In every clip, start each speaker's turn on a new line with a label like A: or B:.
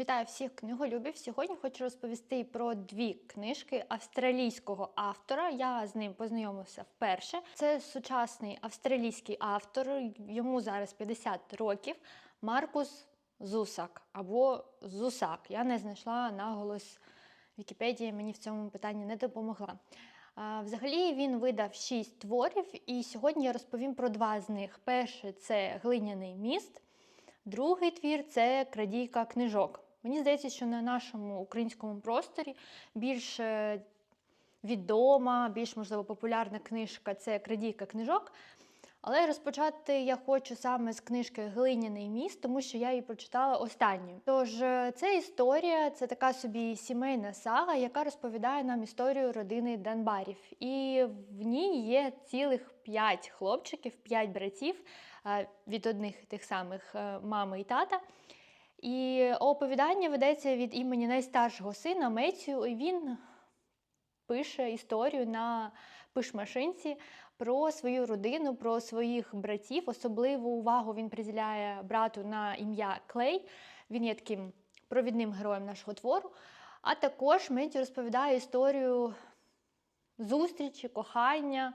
A: Вітаю всіх книголюбів. Сьогодні хочу розповісти про дві книжки австралійського автора. Я з ним познайомився вперше. Це сучасний австралійський автор, йому зараз 50 років. Маркус Зусак або Зусак. Я не знайшла наголос Вікіпедія мені в цьому питанні не допомогла. Взагалі він видав шість творів, і сьогодні я розповім про два з них. Перший це глиняний міст. Другий твір це крадійка книжок. Мені здається, що на нашому українському просторі більш е, відома, більш можливо популярна книжка це крадійка книжок. Але розпочати я хочу саме з книжки Глиняний міст, тому що я її прочитала останньою. Тож е, це історія, це така собі сімейна сага, яка розповідає нам історію родини Данбарів. І в ній є цілих п'ять хлопчиків, п'ять братів е, від одних тих самих мами і тата. І оповідання ведеться від імені найстаршого сина Мецію, і він пише історію на пишмашинці про свою родину, про своїх братів. Особливу увагу він приділяє брату на ім'я Клей. Він є таким провідним героєм нашого твору. А також Меттю розповідає історію зустрічі, кохання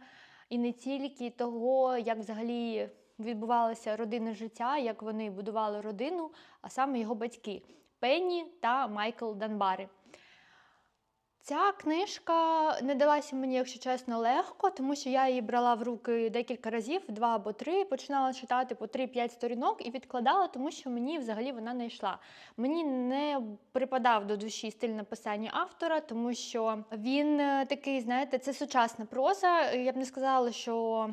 A: і не тільки того, як взагалі відбувалося родинне життя, як вони будували родину, а саме його батьки Пенні та Майкл Данбари. Ця книжка не далася мені, якщо чесно, легко, тому що я її брала в руки декілька разів, два або три, починала читати по 3-5 сторінок і відкладала, тому що мені взагалі вона не йшла. Мені не припадав до душі стиль написання автора, тому що він е, такий, знаєте, це сучасна проза. Я б не сказала, що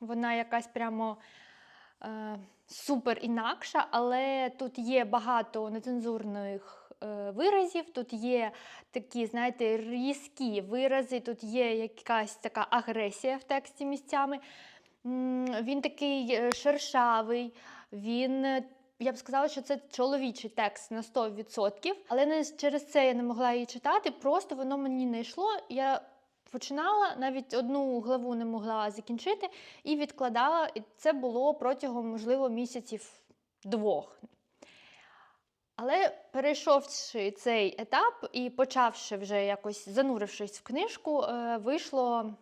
A: вона якась прямо. Е, супер інакша, але тут є багато нецензурних е, виразів, тут є такі, знаєте, різкі вирази, тут є якась така агресія в тексті місцями. Він такий е, шершавий, він. е, Я б сказала, що це чоловічий текст на 100%, але не через це я не могла її читати, просто воно мені не йшло. Я починала, навіть одну главу не могла закінчити і відкладала. І це було протягом, можливо, місяців двох. Але перейшовши цей етап і почавши вже якось занурившись в книжку, е, вийшло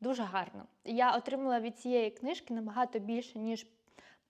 A: дуже гарно. Я отримала від цієї книжки набагато більше, ніж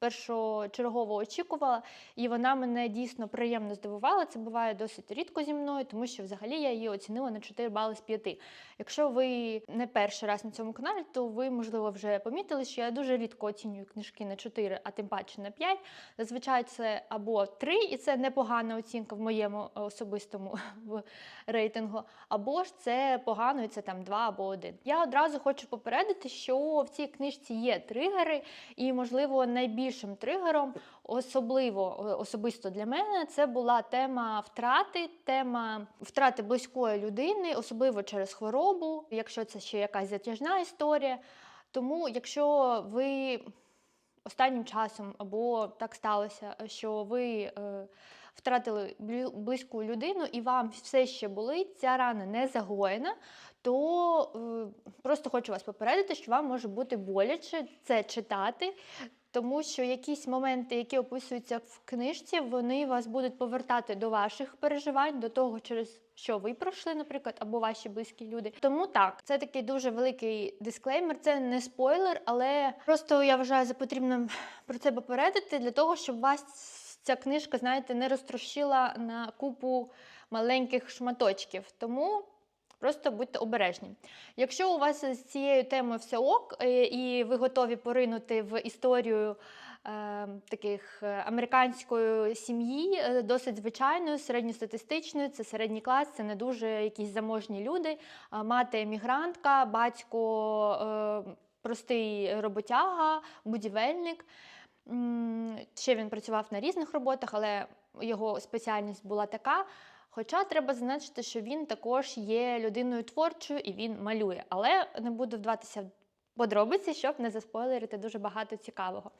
A: першочергово очікувала, і вона мене дійсно приємно здивувала. Це буває досить рідко зі мною, тому що взагалі я її оцінила на 4 бали з 5. Якщо ви не перший раз на цьому каналі, то ви, можливо, вже помітили, що я дуже рідко оцінюю книжки на 4, а тим паче на 5. Зазвичай це або 3, і це непогана оцінка в моєму особистому рейтингу, або ж це погано, і це там 2 або 1. Я одразу хочу попередити, що в цій книжці є тригери, і, можливо, найбільшим тригером, особливо е, особисто для мене, це була тема втрати, тема втрати близької людини, особливо через хворобу, якщо це ще якась затяжна історія. Тому, якщо ви останнім часом або так сталося, що ви е, втратили близьку людину і вам все ще болить, ця рана не загоєна, то е, просто хочу вас попередити, що вам може бути боляче це читати. Тому що якісь моменти, які описуються в книжці, вони вас будуть повертати до ваших переживань, до того, через що ви пройшли, наприклад, або ваші близькі люди. Тому так, це такий дуже великий дисклеймер. Це не спойлер, але просто я вважаю за потрібним про це попередити для того, щоб вас ця книжка, знаєте, не розтрощила на купу маленьких шматочків. Тому. Просто будьте обережні. Якщо у вас з цією темою все ок, е, і ви готові поринути в історію е, таких е, американської сім'ї, е, досить звичайною, середньостатистичною, це середній клас, це не дуже якісь заможні люди. Мати емігрантка, батько е, простий роботяга, будівельник. Ще він працював на різних роботах, але його спеціальність була така. Хоча треба зазначити, що він також є людиною творчою і він малює, але не буду вдаватися в подробиці, щоб не заспойлерити дуже багато цікавого.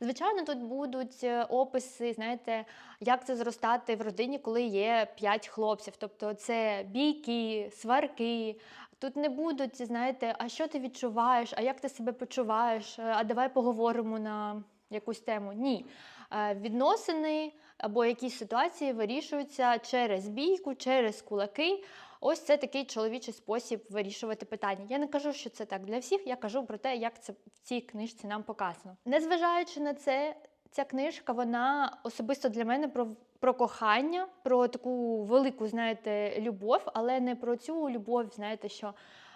A: Звичайно, тут будуть е, описи, знаєте, як це зростати в родині, коли є п'ять хлопців. Тобто це бійки, сварки. Тут не будуть, знаєте, а що ти відчуваєш, а як ти себе почуваєш, а давай поговоримо на якусь тему. Ні. Е, Відносини або якісь ситуації вирішуються через бійку, через кулаки. Ось це такий чоловічий спосіб вирішувати питання. Я не кажу, що це так для всіх, я кажу про те, як це в цій книжці нам показано. Незважаючи на це, ця книжка вона особисто для мене про, про кохання, про таку велику, знаєте, любов, але не про цю любов, знаєте, що.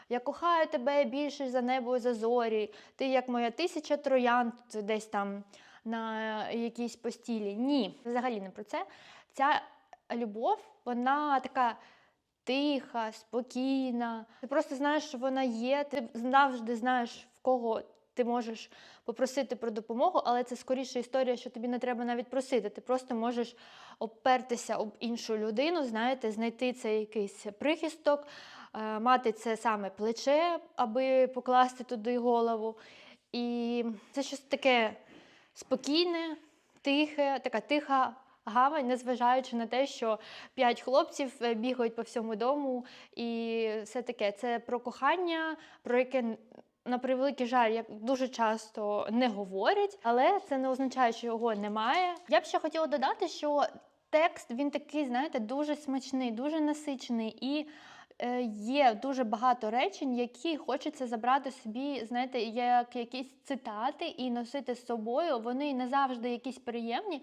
A: Я кохаю тебе більше за небо за зорі. Ти як моя тисяча троянд десь там на якійсь постілі. Ні, взагалі не про це. Ця любов, вона така тиха, спокійна. Ти просто знаєш, що вона є. Ти завжди знаєш, в кого ти можеш попросити про допомогу, але це скоріше історія, що тобі не треба навіть просити. Ти просто можеш опертися об іншу людину, знаєте, знайти цей якийсь прихисток, е, мати це саме плече, аби покласти туди голову. І це щось таке спокійне, тихе, така тиха гавань, незважаючи на те, що п'ять хлопців е, бігають по всьому дому, і все таке. Це про кохання, про яке. На превеликий жаль, як дуже часто не говорять, але це не означає, що його немає. Я б ще хотіла додати, що текст він такий, знаєте, дуже смачний, дуже насичений і є дуже багато речень, які хочеться забрати собі, знаєте, як якісь цитати і носити з собою. Вони не завжди якісь приємні.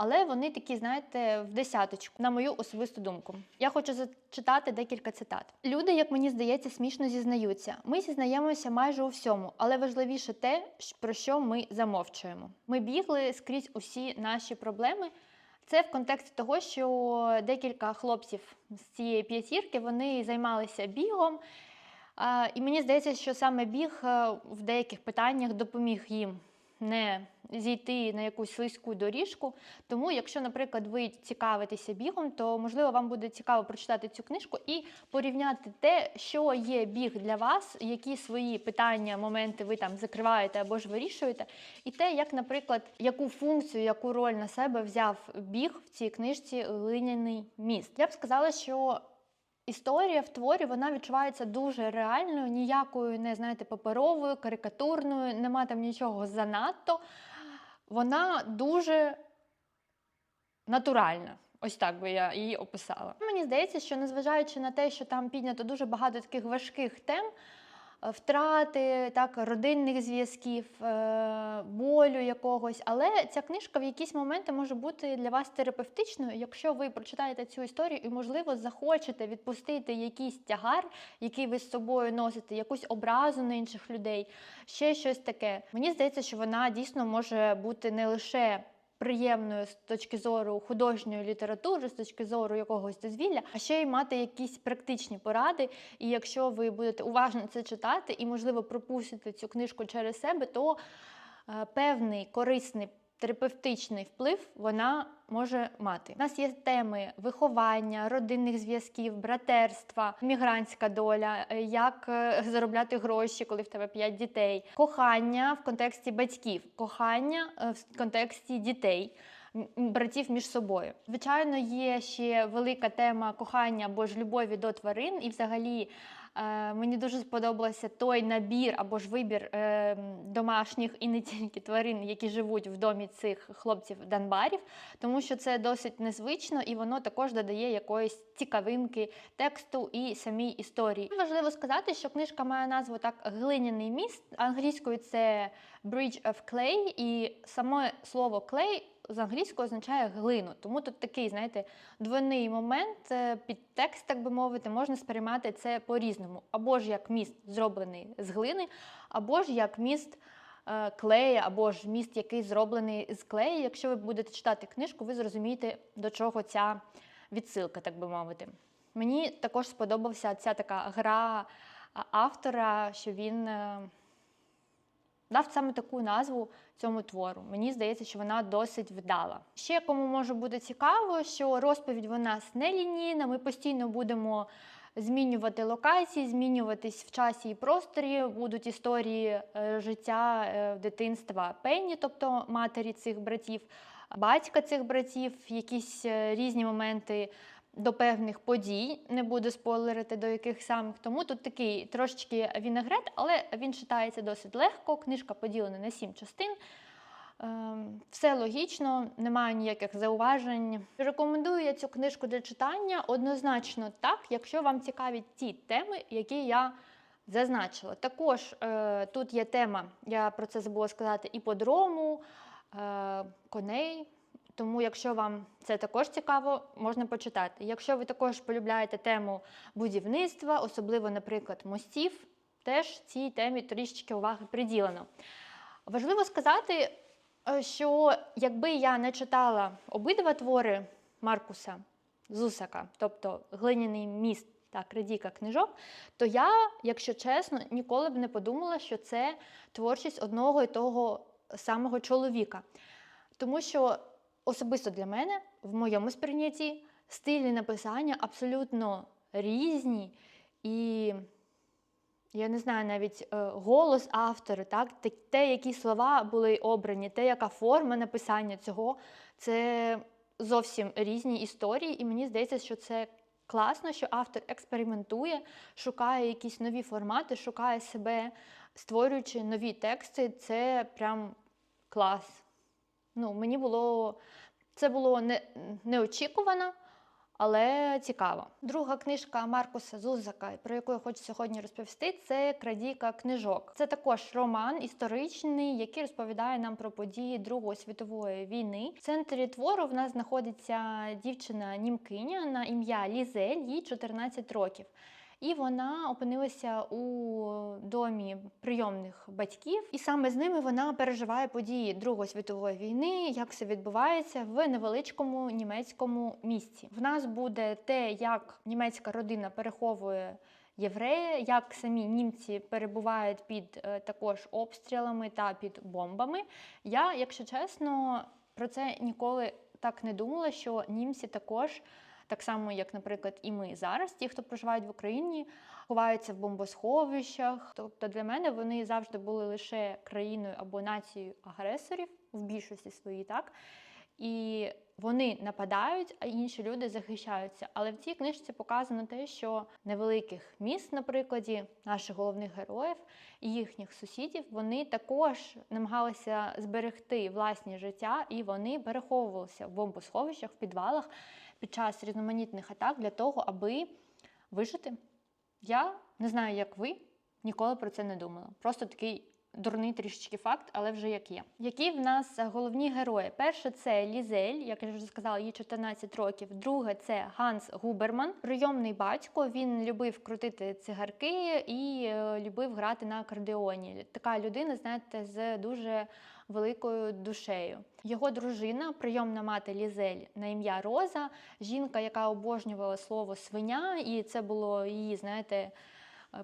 A: Але вони такі, знаєте, в десяточку, на мою особисту думку. Я хочу зачитати декілька цитат. Люди, як мені здається, смішно зізнаються. Ми зізнаємося майже у всьому, але важливіше те, про що ми замовчуємо. Ми бігли скрізь усі наші проблеми. Це в контексті того, що декілька хлопців з цієї п'ятірки вони займалися бігом. І мені здається, що саме біг е, в деяких питаннях допоміг їм не зійти на якусь слизьку доріжку. Тому, якщо, наприклад, ви цікавитеся бігом, то можливо вам буде цікаво прочитати цю книжку і порівняти те, що є біг для вас, які свої питання, моменти ви там закриваєте або ж вирішуєте, і те, як, наприклад, яку функцію, яку роль на себе взяв біг в цій книжці Глиняний міст. Я б сказала, що. Історія в творі вона відчувається дуже реальною, ніякою, не знаєте, паперовою, карикатурною, нема там нічого занадто. Вона дуже натуральна. Ось так би я її описала. Мені здається, що незважаючи на те, що там піднято дуже багато таких важких тем, втрати, так, родинних зв'язків, е, болю якогось. Але ця книжка в якісь моменти може бути для вас терапевтичною, якщо ви прочитаєте цю історію і, можливо, захочете відпустити якийсь тягар, який ви з собою носите, якусь образу на інших людей, ще щось таке. Мені здається, що вона дійсно може бути не лише приємною з точки зору художньої літератури, з точки зору якогось дозвілля, а ще й мати якісь практичні поради. І якщо ви будете уважно це читати і, можливо, пропустите цю книжку через себе, то е, певний корисний. Терапевтичний вплив вона може мати. У нас є теми виховання, родинних зв'язків, братерства, мігрантська доля, е, як е, заробляти гроші, коли в тебе п'ять дітей, кохання в контексті батьків, кохання е, в контексті дітей. Братів між собою. Звичайно, є ще велика тема кохання або ж любові до тварин, і взагалі е, мені дуже сподобався той набір або ж вибір е, домашніх і не тільки тварин, які живуть в домі цих хлопців Донбарів, тому що це досить незвично і воно також додає якоїсь цікавинки тексту і самій історії. Важливо сказати, що книжка має назву так Глиняний міст. Англійською це Bridge of Clay, і саме слово clay з англійського означає глину. Тому тут такий, знаєте, двойний момент, е, підтекст, так би мовити, можна сприймати це по-різному. Або ж як міст зроблений з глини, або ж як міст е, клея, або ж міст, який зроблений з клею. Якщо ви будете читати книжку, ви зрозумієте, до чого ця відсилка, так би мовити. Мені також сподобався ця така гра автора, що він. Дав саме таку назву цьому твору. Мені здається, що вона досить вдала. Ще кому може бути цікаво, що розповідь в нас не лінійна. Ми постійно будемо змінювати локації, змінюватись в часі і просторі. Будуть історії е, життя е, дитинства Пенні, тобто матері цих братів, батька цих братів, якісь е, різні моменти до певних подій, не буду спойлерити до яких самих. Тому тут такий трошечки вінегрет, але він читається досить легко. Книжка поділена на сім частин. Ем, Все логічно, немає ніяких зауважень. Рекомендую я цю книжку для читання однозначно так, якщо вам цікаві ті теми, які я зазначила. Також е, тут є тема, я про це забула сказати, іподрому, е, коней. Тому, якщо вам це також цікаво, можна почитати. Якщо ви також полюбляєте тему будівництва, особливо, наприклад, мостів, теж цій темі трішечки уваги приділено. Важливо сказати, е, що якби я не читала обидва твори Маркуса Зусака, тобто Глиняний міст та Кредіка книжок, то я, якщо чесно, ніколи б не подумала, що це творчість одного і того самого чоловіка. Тому що особисто для мене, в моєму сприйнятті, стилі написання абсолютно різні і. Я не знаю навіть е, голос автора, так те- те, які слова були обрані, те, яка форма написання цього, це зовсім різні історії, і мені здається, що це класно, що автор експериментує, шукає якісь нові формати, шукає себе, створюючи нові тексти. Це прям клас. Ну, мені було це було не, неочікувано, але цікаво. Друга книжка Маркуса Зузака, про яку я хочу сьогодні розповісти, це Крадійка книжок. Це також роман історичний, який розповідає нам про події Другої світової війни. В центрі твору в нас знаходиться дівчина німкиня на ім'я Лізель, їй 14 років. І вона опинилася у домі прийомних батьків, і саме з ними вона переживає події Другої світової війни, як все відбувається в невеличкому німецькому місті. В нас буде те, як німецька родина переховує єврея, як самі німці перебувають під е, також обстрілами та під бомбами. Я, якщо чесно, про це ніколи так не думала, що німці також так само, як, наприклад, і ми зараз, ті, хто проживають в Україні, ховаються в бомбосховищах. Тобто для мене вони завжди були лише країною або нацією агресорів в більшості своїй, так. І вони нападають, а інші люди захищаються. Але в цій книжці показано те, що невеликих міст, на прикладі наших головних героїв і їхніх сусідів, вони також намагалися зберегти власні життя, і вони переховувалися в бомбосховищах, в підвалах під час різноманітних атак для того, аби вижити. Я не знаю, як ви, ніколи про це не думала. Просто такий дурний трішечки факт, але вже як є. Які в нас головні герої? Перше це Лізель, як я вже сказала, їй 14 років. Друге це Ганс Губерман, прийомний батько. Він любив крутити цигарки і е, любив грати на акордеоні. Така людина, знаєте, з дуже великою душею. Його дружина, прийомна мати Лізель на ім'я Роза, жінка, яка обожнювала слово свиня, і це було її, знаєте, е,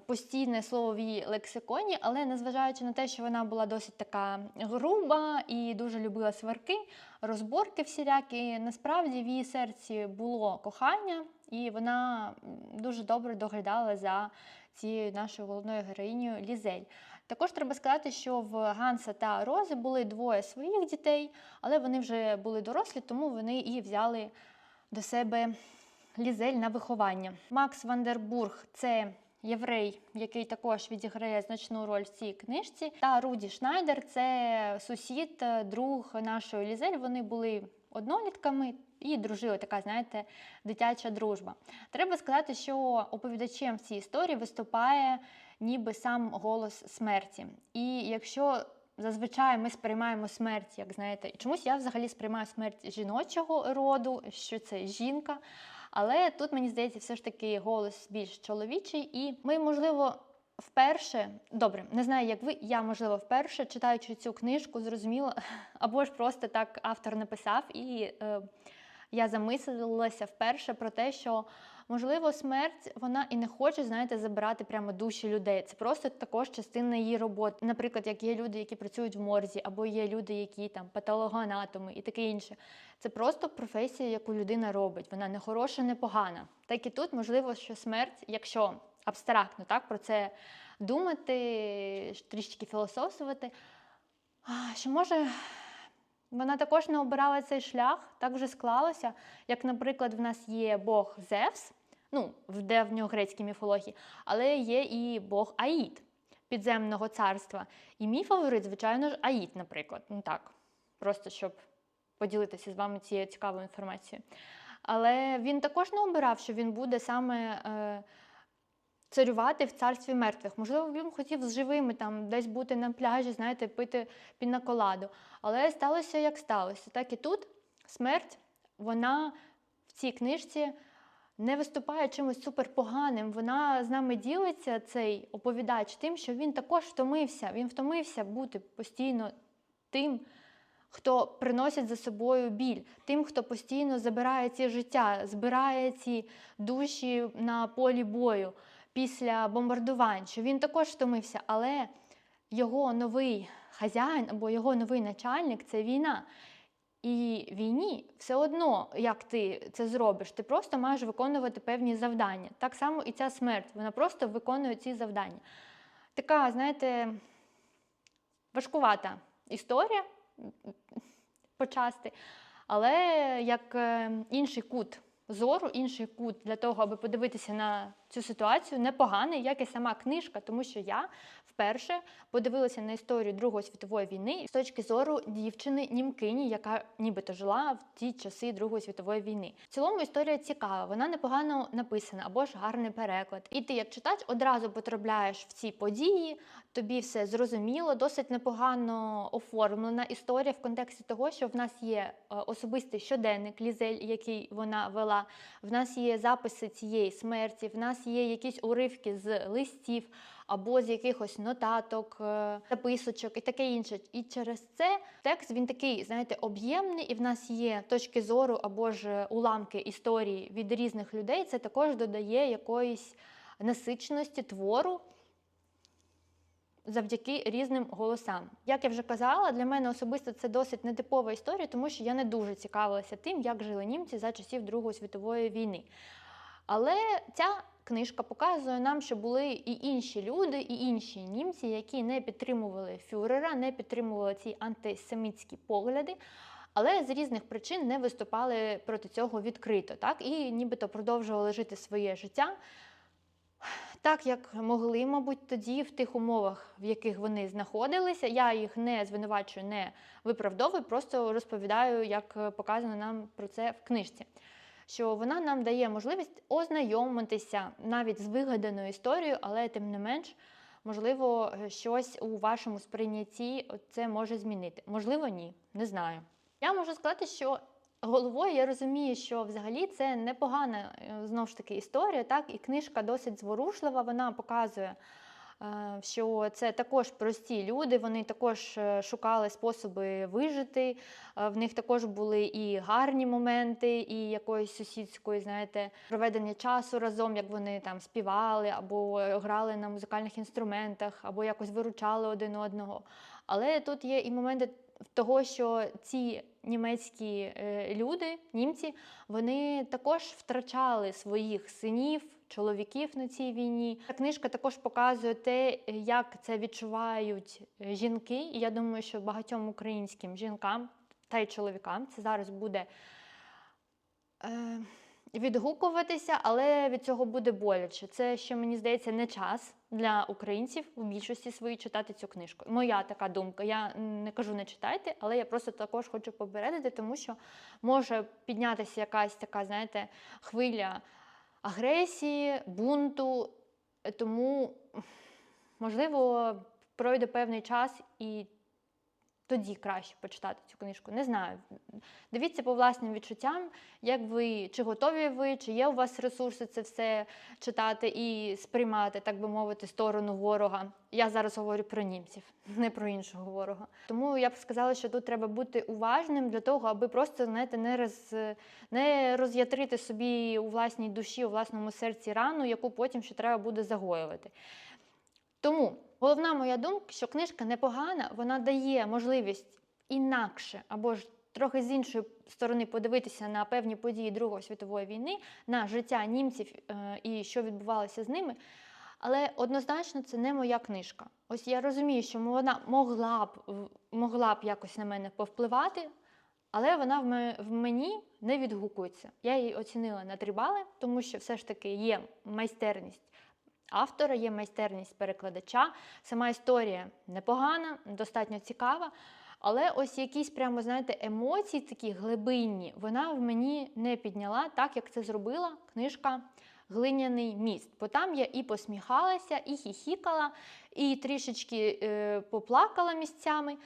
A: постійне слово в її лексиконі, але незважаючи на те, що вона була досить така груба і дуже любила сварки, розборки всілякі, насправді в її серці було кохання, і вона дуже добре доглядала за цією нашою головною героїнею Лізель. Також треба сказати, що в Ганса та Рози були двоє своїх дітей, але вони вже були дорослі, тому вони і взяли до себе Лізель на виховання. Макс Вандербург це єврей, який також відіграє значну роль в цій книжці. Та Руді Шнайдер це сусід, друг нашої Лізель. Вони були однолітками. І дружили така, знаєте, дитяча дружба. Треба сказати, що оповідачем в цій історії виступає ніби сам голос смерті. І якщо зазвичай ми сприймаємо смерть, як знаєте, чомусь я взагалі сприймаю смерть жіночого роду, що це жінка. Але тут мені здається, все ж таки голос більш чоловічий, і ми, можливо, вперше, добре, не знаю, як ви, я, можливо, вперше читаючи цю книжку, зрозуміла, або ж просто так автор написав, і е, я замислилася вперше про те, що можливо смерть вона і не хоче, знаєте, забирати прямо душі людей. Це просто також частина її роботи. Наприклад, як є люди, які працюють в морзі, або є люди, які там патологоанатоми і таке інше. Це просто професія, яку людина робить. Вона не хороша, не погана. Так і тут можливо, що смерть, якщо абстрактно так про це думати, трішки філософствувати, що може. Вона також не обирала цей шлях, так вже склалося. Як, наприклад, в нас є Бог Зевс, ну, в древньогрецькій міфології, але є і Бог Аїд підземного царства. І мій фаворит, звичайно ж, Аїд, наприклад. Ну так, просто щоб поділитися з вами цією цікавою інформацією. Але він також не обирав, що він буде саме е, царювати в царстві мертвих. Можливо, він хотів з живими там десь бути на пляжі, знаєте, пити пінаколаду. Але сталося як сталося. Так і тут смерть, вона в цій книжці не виступає чимось суперпоганим. Вона з нами ділиться, цей оповідач, тим, що він також втомився. Він втомився бути постійно тим, хто приносить за собою біль, тим, хто постійно забирає ці життя, збирає ці душі на полі бою після бомбардувань. Що він також втомився, але його новий хазяїн або його новий начальник це війна. І війні все одно, як ти це зробиш, ти просто маєш виконувати певні завдання. Так само і ця смерть, вона просто виконує ці завдання. Така, знаєте, важкувата історія почасти, але як е, інший кут зору, інший кут для того, аби подивитися на цю ситуацію, непоганий, як і сама книжка, тому що я вперше подивилася на історію Другої світової війни з точки зору дівчини німкині, яка нібито жила в ті часи Другої світової війни. В цілому історія цікава, вона непогано написана або ж гарний переклад. І ти, як читач, одразу потрапляєш в ці події, тобі все зрозуміло, досить непогано оформлена історія в контексті того, що в нас є е, особистий щоденник Лізель, який вона вела. В нас є записи цієї смерті, в нас є якісь уривки з листів або з якихось нотаток, е, записочок і таке інше. І через це текст він такий, знаєте, об'ємний, і в нас є точки зору або ж уламки історії від різних людей. Це також додає якоїсь насиченості твору. Завдяки різним голосам. Як я вже казала, для мене особисто це досить нетипова історія, тому що я не дуже цікавилася тим, як жили німці за часів Другої світової війни. Але ця книжка показує нам, що були і інші люди, і інші німці, які не підтримували фюрера, не підтримували ці антисемітські погляди. Але з різних причин не виступали проти цього відкрито, так і нібито продовжували жити своє життя так, як могли, мабуть, тоді в тих умовах, в яких вони знаходилися. Я їх не звинувачую, не виправдовую, просто розповідаю, як показано нам про це в книжці. Що вона нам дає можливість ознайомитися навіть з вигаданою історією, але тим не менш, можливо, щось у вашому сприйнятті це може змінити. Можливо, ні, не знаю. Я можу сказати, що головою я розумію, що взагалі це непогана е, знову ж таки історія, так, і книжка досить зворушлива, вона показує. Е, Що це також прості люди, вони також е, шукали способи вижити. е, В них також були і гарні моменти, і якоїсь сусідської, знаєте, проведення часу разом, як вони там співали, або грали на музикальних інструментах, або якось виручали один одного. Але тут є і моменти того, що ці німецькі люди, німці, вони також втрачали своїх синів, чоловіків на цій війні. Ця книжка також показує те, як це відчувають е, жінки. І я думаю, що багатьом українським жінкам та й чоловікам це зараз буде. Е, Відгукуватися, але від цього буде боляче. Це ще мені здається не час для українців у більшості своїй читати цю книжку. Моя така думка. Я не кажу не читайте, але я просто також хочу попередити, тому що може піднятися якась така, знаєте, хвиля агресії, бунту. Тому, можливо, пройде певний час і. Тоді краще почитати цю книжку. Не знаю. Дивіться по власним відчуттям, як ви, чи готові ви, чи є у вас ресурси це все читати і сприймати, так би мовити, сторону ворога. Я зараз говорю про німців, не про іншого ворога. Тому я б сказала, що тут треба бути уважним для того, аби просто знаєте, не роз, не роз'ятрити собі у власній душі, у власному серці рану, яку потім ще треба буде загоювати. Тому головна моя думка, що книжка непогана, вона дає можливість інакше або ж трохи з іншої сторони подивитися на певні події Другої світової війни, на життя німців е, і що відбувалося з ними. Але однозначно це не моя книжка. Ось я розумію, що вона могла б могла б якось на мене повпливати, але вона в мені не відгукується. Я її оцінила на 3 бали, тому що все ж таки є майстерність автора, є майстерність перекладача. Сама історія непогана, достатньо цікава. Але ось якісь прямо, знаєте, емоції такі глибинні, вона в мені не підняла, так як це зробила книжка Глиняний міст. Бо там я і посміхалася, і хіхікала, і трішечки е, поплакала місцями.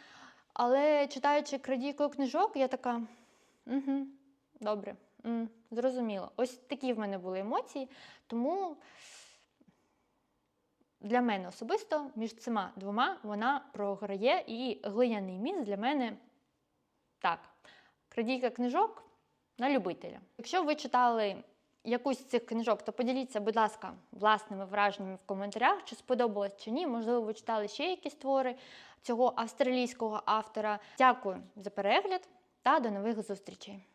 A: Але читаючи крадійкою книжок, я така. Угу, добре, м, зрозуміло. Ось такі в мене були емоції. Тому для мене особисто між цими двома вона програє, і глиняний міст для мене так. Крадійка книжок на любителя. Якщо ви читали якусь з цих книжок, то поділіться, будь ласка, власними враженнями в коментарях, чи сподобалось чи ні. Можливо, ви читали ще якісь твори цього австралійського автора. Дякую за перегляд та до нових зустрічей.